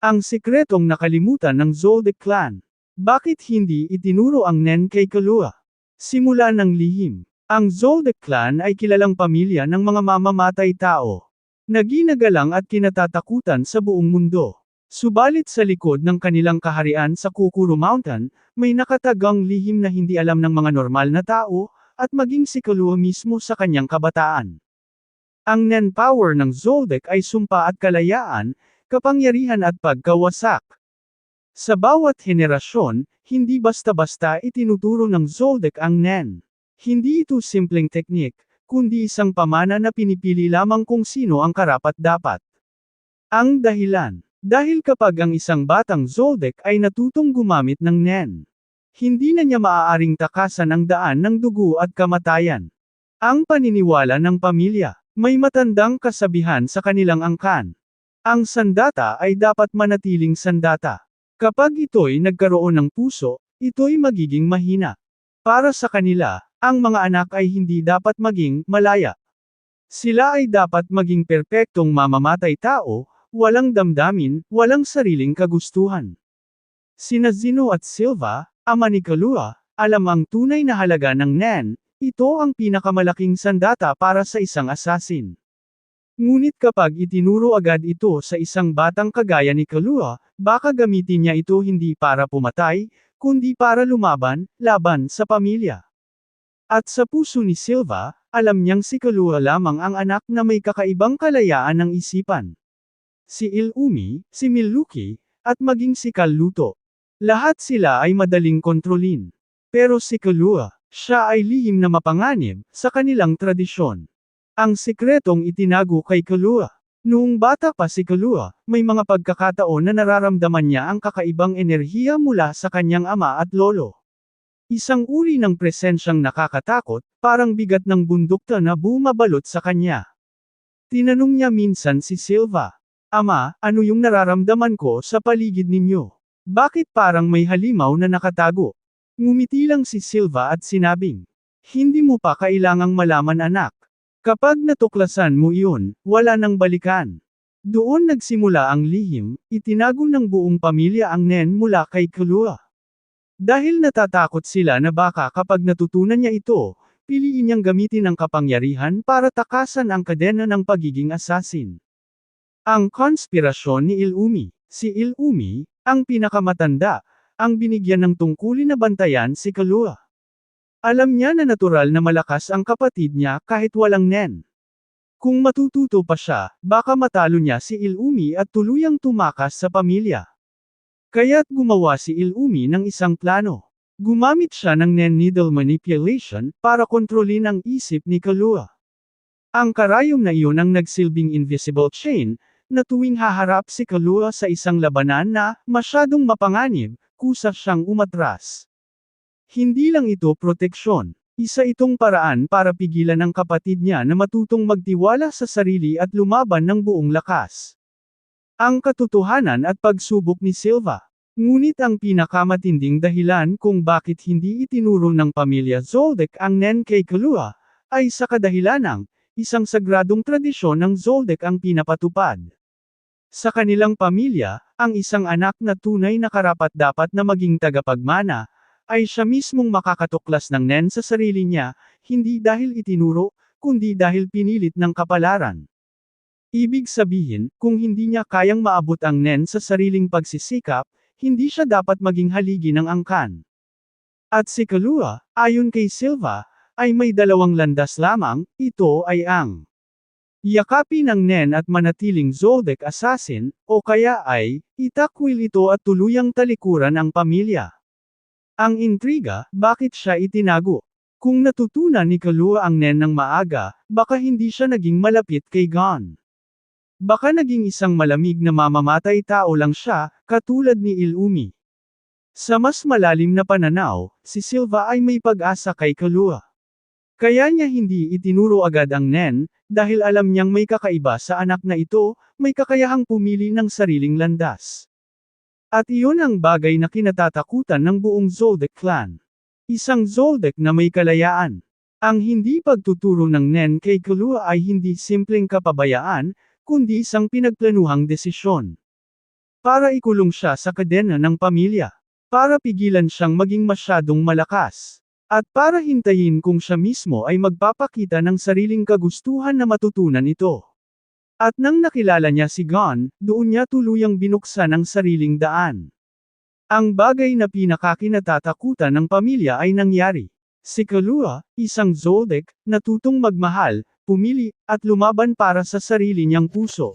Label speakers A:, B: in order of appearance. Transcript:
A: Ang sikretong nakalimutan ng Zoldyck clan. Bakit hindi itinuro ang Nen kay Kalua? Simula ng lihim. Ang Zoldyck clan ay kilalang pamilya ng mga mamamatay tao. Naginagalang at kinatatakutan sa buong mundo. Subalit sa likod ng kanilang kaharian sa Kukuru Mountain, may nakatagang lihim na hindi alam ng mga normal na tao, at maging si Kalua mismo sa kanyang kabataan. Ang Nen power ng Zoldyck ay sumpa at kalayaan, kapangyarihan at pagkawasak. Sa bawat henerasyon, hindi basta-basta itinuturo ng Zoldyck ang Nen. Hindi ito simpleng teknik, kundi isang pamana na pinipili lamang kung sino ang karapat-dapat. Ang dahilan. Dahil kapag ang isang batang Zoldyck ay natutong gumamit ng Nen, hindi na niya maaaring takasan ang daan ng dugo at kamatayan. Ang paniniwala ng pamilya, may matandang kasabihan sa kanilang angkan. Ang sandata ay dapat manatiling sandata. Kapag ito'y nagkaroon ng puso, ito'y magiging mahina. Para sa kanila, ang mga anak ay hindi dapat maging malaya. Sila ay dapat maging perpektong mamamatay tao, walang damdamin, walang sariling kagustuhan. Sina Zino at Silva, ama ni Kalua, alam ang tunay na halaga ng Nan, ito ang pinakamalaking sandata para sa isang asasin. Ngunit kapag itinuro agad ito sa isang batang kagaya ni Kalua, baka gamitin niya ito hindi para pumatay, kundi para lumaban, laban sa pamilya. At sa puso ni Silva, alam niyang si Kalua lamang ang anak na may kakaibang kalayaan ng isipan si Ilumi, si Miluki, at maging si Kaluto. Lahat sila ay madaling kontrolin. Pero si Kalua, siya ay lihim na mapanganib, sa kanilang tradisyon. Ang sikretong itinago kay Kalua. Noong bata pa si Kalua, may mga pagkakataon na nararamdaman niya ang kakaibang enerhiya mula sa kanyang ama at lolo. Isang uri ng presensyang nakakatakot, parang bigat ng bundok na bumabalot sa kanya. Tinanong niya minsan si Silva, Ama, ano yung nararamdaman ko sa paligid ninyo? Bakit parang may halimaw na nakatago? Ngumiti lang si Silva at sinabing, Hindi mo pa kailangang malaman anak. Kapag natuklasan mo iyon, wala nang balikan. Doon nagsimula ang lihim, itinago ng buong pamilya ang nen mula kay Kalua. Dahil natatakot sila na baka kapag natutunan niya ito, piliin niyang gamitin ang kapangyarihan para takasan ang kadena ng pagiging assassin. Ang konspirasyon ni Ilumi. Si Ilumi, ang pinakamatanda, ang binigyan ng tungkulin na bantayan si Kalua. Alam niya na natural na malakas ang kapatid niya kahit walang nen. Kung matututo pa siya, baka matalo niya si Ilumi at tuluyang tumakas sa pamilya. Kaya't gumawa si Ilumi ng isang plano. Gumamit siya ng nen needle manipulation para kontrolin ang isip ni Kalua. Ang karayom na iyon ang nagsilbing invisible chain, na tuwing haharap si Kalua sa isang labanan na, masyadong mapanganib, kusa siyang umatras. Hindi lang ito proteksyon. Isa itong paraan para pigilan ang kapatid niya na matutong magtiwala sa sarili at lumaban ng buong lakas. Ang katotohanan at pagsubok ni Silva. Ngunit ang pinakamatinding dahilan kung bakit hindi itinuro ng pamilya Zoldyck ang Nen kay Kalua, ay sa kadahilanang, isang sagradong tradisyon ng Zoldyck ang pinapatupad. Sa kanilang pamilya, ang isang anak na tunay na karapat-dapat na maging tagapagmana, ay siya mismong makakatuklas ng nen sa sarili niya, hindi dahil itinuro, kundi dahil pinilit ng kapalaran. Ibig sabihin, kung hindi niya kayang maabot ang nen sa sariling pagsisikap, hindi siya dapat maging haligi ng angkan. At si Kalua, ayon kay Silva, ay may dalawang landas lamang, ito ay ang Yakapin ng Nen at manatiling Zoldyck assassin, o kaya ay, itakwil ito at tuluyang talikuran ang pamilya. Ang intriga, bakit siya itinago? Kung natutunan ni Kalua ang Nen ng maaga, baka hindi siya naging malapit kay Gon. Baka naging isang malamig na mamamatay tao lang siya, katulad ni Ilumi. Sa mas malalim na pananaw, si Silva ay may pag-asa kay Kalua. Kaya niya hindi itinuro agad ang Nen, dahil alam niyang may kakaiba sa anak na ito, may kakayahang pumili ng sariling landas. At iyon ang bagay na kinatatakutan ng buong Zoldyck clan. Isang Zoldyck na may kalayaan. Ang hindi pagtuturo ng Nen kay Kalua ay hindi simpleng kapabayaan, kundi isang pinagplanuhang desisyon. Para ikulong siya sa kadena ng pamilya. Para pigilan siyang maging masyadong malakas. At para hintayin kung siya mismo ay magpapakita ng sariling kagustuhan na matutunan ito. At nang nakilala niya si Gon, doon niya tuluyang binuksan ang sariling daan. Ang bagay na pinakakinatatakutan ng pamilya ay nangyari. Si Kalua, isang Zoldyck, natutong magmahal, pumili, at lumaban para sa sarili niyang puso.